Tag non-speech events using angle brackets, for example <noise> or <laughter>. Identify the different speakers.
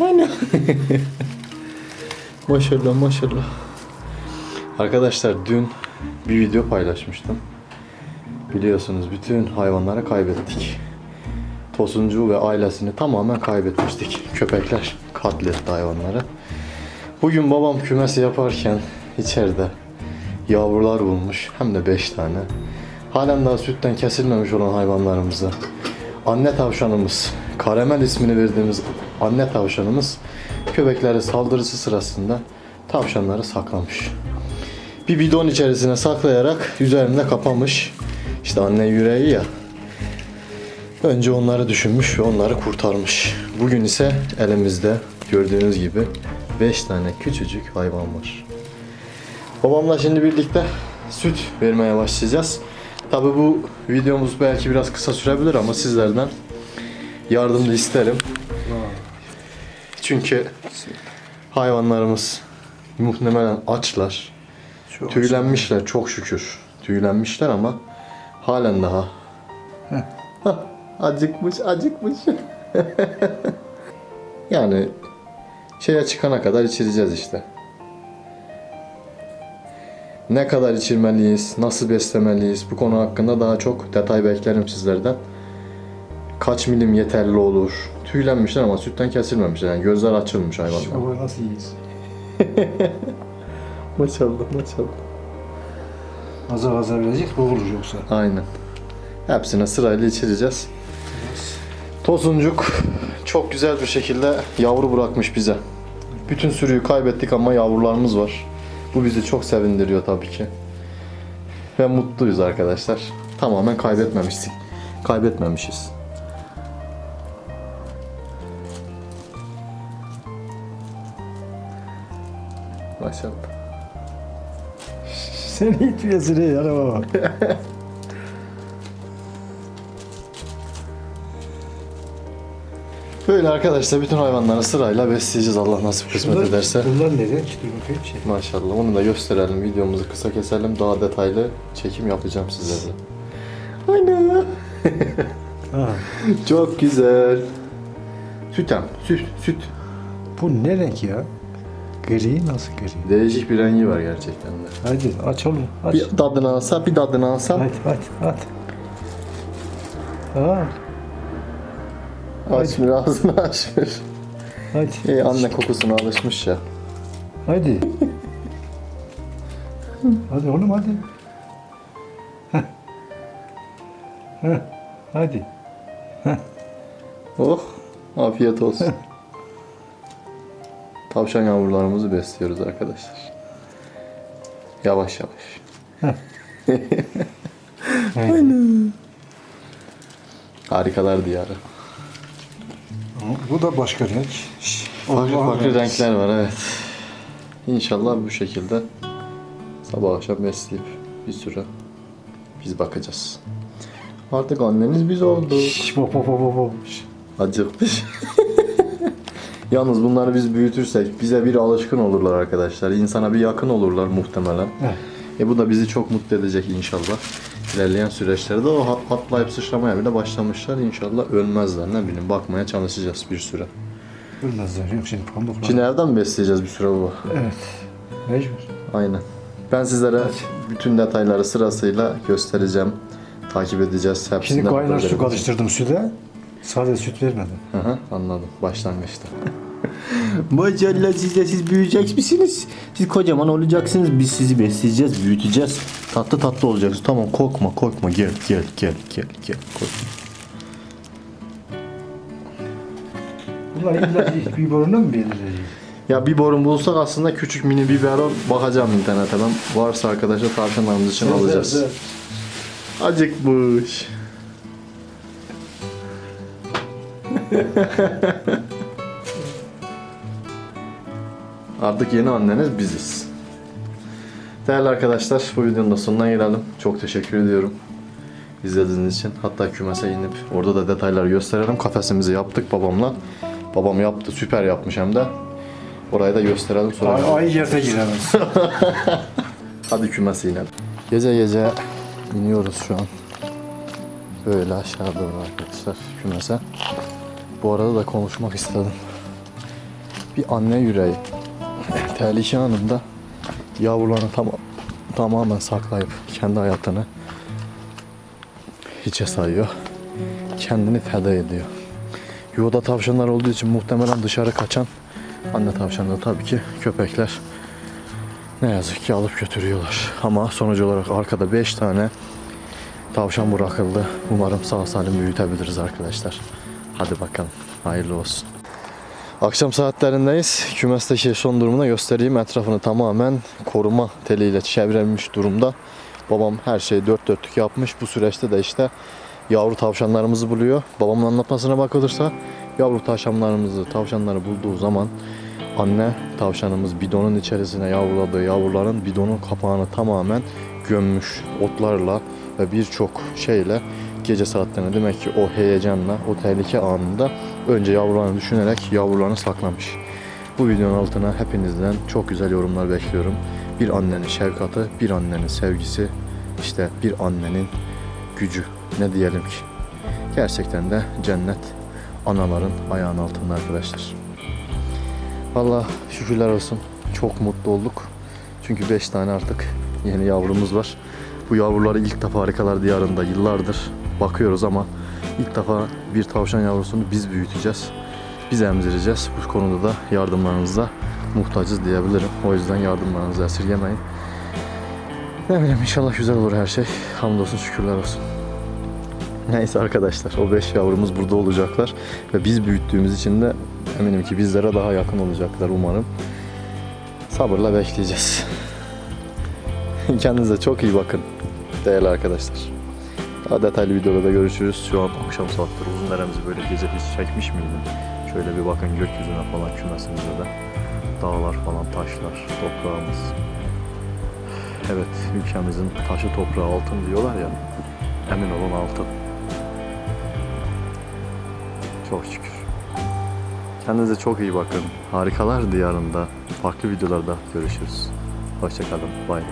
Speaker 1: Aynen. <laughs> maşallah maşallah. Arkadaşlar dün bir video paylaşmıştım. Biliyorsunuz bütün hayvanları kaybettik. Tosuncu ve ailesini tamamen kaybetmiştik. Köpekler katletti hayvanları. Bugün babam kümesi yaparken içeride yavrular bulmuş. Hem de 5 tane. Halen daha sütten kesilmemiş olan hayvanlarımızı. Anne tavşanımız, Karamel ismini verdiğimiz anne tavşanımız köpekleri saldırısı sırasında tavşanları saklamış. Bir bidon içerisine saklayarak üzerinde kapamış. İşte anne yüreği ya. Önce onları düşünmüş ve onları kurtarmış. Bugün ise elimizde gördüğünüz gibi 5 tane küçücük hayvan var. Babamla şimdi birlikte süt vermeye başlayacağız. Tabi bu videomuz belki biraz kısa sürebilir ama sizlerden yardım da isterim. Çünkü hayvanlarımız muhtemelen açlar.
Speaker 2: Çok
Speaker 1: Tüylenmişler çok şükür. Tüylenmişler ama halen daha. Acıkmış, acıkmış. <laughs> yani şeye çıkana kadar içireceğiz işte. Ne kadar içirmeliyiz, nasıl beslemeliyiz bu konu hakkında daha çok detay beklerim sizlerden. Kaç milim yeterli olur? Tüylenmişler ama sütten kesilmemişler yani gözler açılmış hayvanlar.
Speaker 2: Baba nasıl iyiyiz? <laughs>
Speaker 1: Maşallah maşallah.
Speaker 2: Azar azar verecek boğulur yoksa.
Speaker 1: Aynen. Hepsine sırayla içireceğiz. Tosuncuk çok güzel bir şekilde yavru bırakmış bize. Bütün sürüyü kaybettik ama yavrularımız var. Bu bizi çok sevindiriyor tabii ki. Ve mutluyuz arkadaşlar. Tamamen kaybetmemiştik. Kaybetmemişiz. Maşallah.
Speaker 2: Seni itmeyesin ey yana baba.
Speaker 1: Böyle arkadaşlar bütün hayvanları sırayla besleyeceğiz Allah nasip kısmet
Speaker 2: Bunlar-
Speaker 1: ederse.
Speaker 2: Bunlar nereye? Dur bakayım şey.
Speaker 1: Maşallah onu da gösterelim. Videomuzu kısa keselim. Daha detaylı çekim yapacağım sizlerle. <laughs>
Speaker 2: Ha.
Speaker 1: Çok güzel. Sütem. Süt. Süt.
Speaker 2: Bu ne renk ya? Gri nasıl gri?
Speaker 1: Değişik bir rengi var gerçekten de.
Speaker 2: Hadi aç oğlum aç.
Speaker 1: Bir tadını alsa, bir tadını alsam.
Speaker 2: Hadi hadi hadi. Ha,
Speaker 1: Açmır ağzını <laughs> açmır.
Speaker 2: hadi.
Speaker 1: İyi anne kokusuna alışmış ya.
Speaker 2: Hadi. hadi oğlum hadi. Heh. Heh, Hadi.
Speaker 1: Oh. Afiyet olsun. <laughs> Tavşan yavrularımızı besliyoruz arkadaşlar. Yavaş yavaş. <laughs> Harikalar diyarı.
Speaker 2: Bu da başka renk.
Speaker 1: Farklı farklı renkler var evet. İnşallah bu şekilde sabah akşam besleyip bir süre biz bakacağız. Artık anneniz biz oldu.
Speaker 2: Şş, bak bak, bak. Şş.
Speaker 1: Acıkmış. <laughs> Yalnız bunları biz büyütürsek bize bir alışkın olurlar arkadaşlar. İnsana bir yakın olurlar muhtemelen.
Speaker 2: Heh.
Speaker 1: E bu da bizi çok mutlu edecek inşallah. İlerleyen süreçlerde o hatlayıp sıçramaya bile başlamışlar. İnşallah ölmezler ne bileyim bakmaya çalışacağız bir süre.
Speaker 2: Ölmezler yok şimdi pamuklar.
Speaker 1: Şimdi mi besleyeceğiz bir süre baba?
Speaker 2: Evet. Mecbur.
Speaker 1: Aynen. Ben sizlere bütün detayları sırasıyla göstereceğim. Takip edeceğiz.
Speaker 2: Şimdi
Speaker 1: Hepsinden
Speaker 2: kaynar
Speaker 1: haber
Speaker 2: su karıştırdım süte. Sade süt vermedim.
Speaker 1: Hı hı, anladım. Başlangıçta. Maşallah siz de siz büyüyecek misiniz? Siz kocaman olacaksınız. Biz sizi besleyeceğiz, büyüteceğiz. Tatlı tatlı olacaksınız. Tamam korkma korkma gel gel gel gel gel korkma.
Speaker 2: Bunlar illa bir boruna mı verilir?
Speaker 1: Ya bir borun bulsak aslında küçük mini biberon bakacağım internete ben. Varsa arkadaşlar tavşanlarımız için alacağız. Acıkmış. <laughs> Artık yeni anneniz biziz. Değerli arkadaşlar bu videonun da sonuna gelelim. Çok teşekkür ediyorum izlediğiniz için. Hatta kümese inip orada da detayları gösterelim. Kafesimizi yaptık babamla. Babam yaptı süper yapmış hem de. Orayı da gösterelim sonra.
Speaker 2: Ay, ay yerde giremez. <laughs>
Speaker 1: Hadi kümese inelim. Gece gece iniyoruz şu an. Böyle aşağı doğru arkadaşlar kümese. Bu arada da konuşmak istedim. bir anne yüreği. Tehlike anında yavrularını tam, tamamen saklayıp kendi hayatını hiçe sayıyor. Kendini feda ediyor. Yuvada tavşanlar olduğu için muhtemelen dışarı kaçan anne tavşanları tabii ki köpekler ne yazık ki alıp götürüyorlar. Ama sonuç olarak arkada 5 tane tavşan bırakıldı. Umarım sağ salim büyütebiliriz arkadaşlar. Hadi bakalım. Hayırlı olsun. Akşam saatlerindeyiz. Kümesteki son durumunu göstereyim. Etrafını tamamen koruma teliyle çevrilmiş durumda. Babam her şeyi dört dörtlük yapmış. Bu süreçte de işte yavru tavşanlarımızı buluyor. Babamın anlatmasına bakılırsa yavru tavşanlarımızı, tavşanları bulduğu zaman anne tavşanımız bidonun içerisine yavruladığı yavruların bidonun kapağını tamamen gömmüş otlarla ve birçok şeyle gece saatlerinde demek ki o heyecanla, o tehlike anında önce yavrularını düşünerek yavrularını saklamış. Bu videonun altına hepinizden çok güzel yorumlar bekliyorum. Bir annenin şefkati, bir annenin sevgisi, işte bir annenin gücü. Ne diyelim ki? Gerçekten de cennet anaların ayağının altında arkadaşlar. Valla şükürler olsun. Çok mutlu olduk. Çünkü 5 tane artık yeni yavrumuz var. Bu yavruları ilk defa Harikalar Diyarı'nda yıllardır bakıyoruz ama ilk defa bir tavşan yavrusunu biz büyüteceğiz. Biz emzireceğiz. Bu konuda da yardımlarınıza muhtacız diyebilirim. O yüzden yardımlarınızı esirgemeyin. Ne bileyim inşallah güzel olur her şey. Hamdolsun şükürler olsun. Neyse arkadaşlar o 5 yavrumuz burada olacaklar ve biz büyüttüğümüz için de eminim ki bizlere daha yakın olacaklar umarım. Sabırla bekleyeceğiz. <laughs> Kendinize çok iyi bakın değerli arkadaşlar. Daha detaylı videoda da görüşürüz. Şu an akşam saatleri uzun deremizi böyle gece hiç çekmiş miydim? Şöyle bir bakın gökyüzüne falan kümesimizde de. Dağlar falan taşlar, toprağımız. Evet ülkemizin taşı toprağı altın diyorlar ya. Emin olun altın. Çok şükür. Kendinize çok iyi bakın. Harikalar diyarında farklı videolarda görüşürüz. Hoşçakalın. Bye.